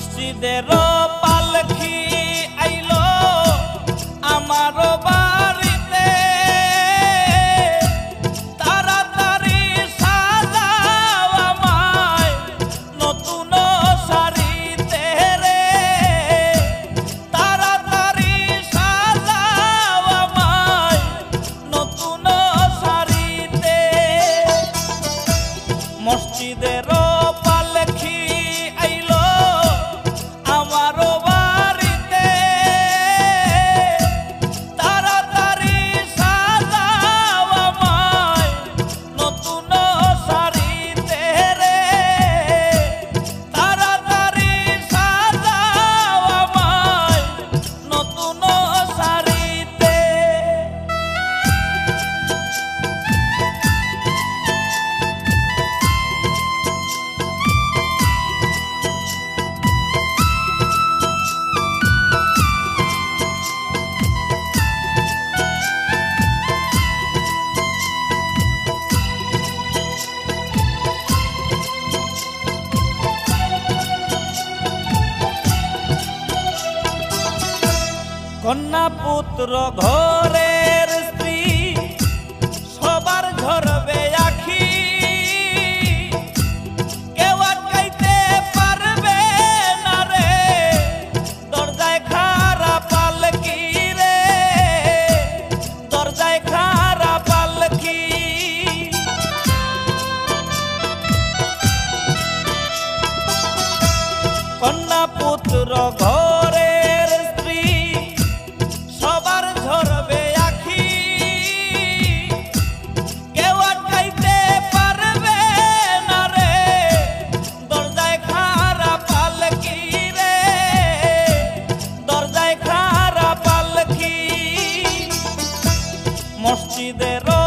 মসজিদের পালখি আইলো আমার কন্যা পুত্র ঘরের স্ত্রী, সবার ঝরবে আখি। কেউ আটকাইতে পারবে না রে, দরজায় খারা পালকি রে। দরজায় খারা পালকি। কন্যা পুত্র ঘরের মসজিদের পালকি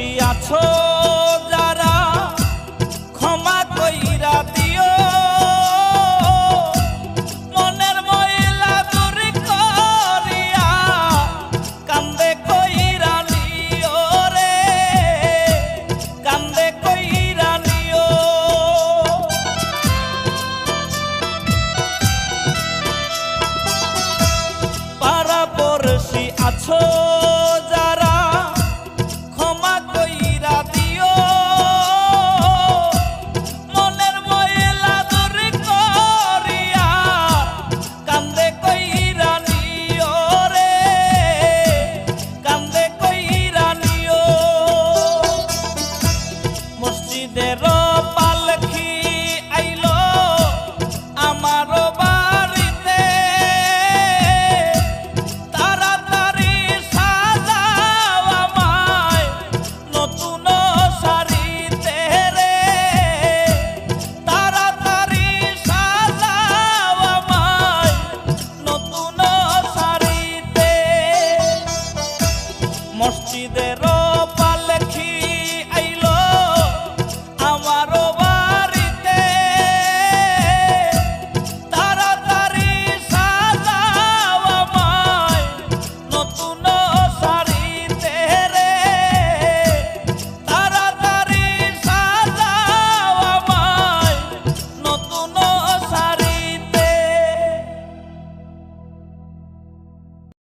পড়শি আছো যারা ক্ষমা কইরা দিও। মনের ময়লা দূর করিয়া কান্দে কইরা নিও রে, কান্দে কইরা নিও। পাড়া পড়শি আছো মসজিদের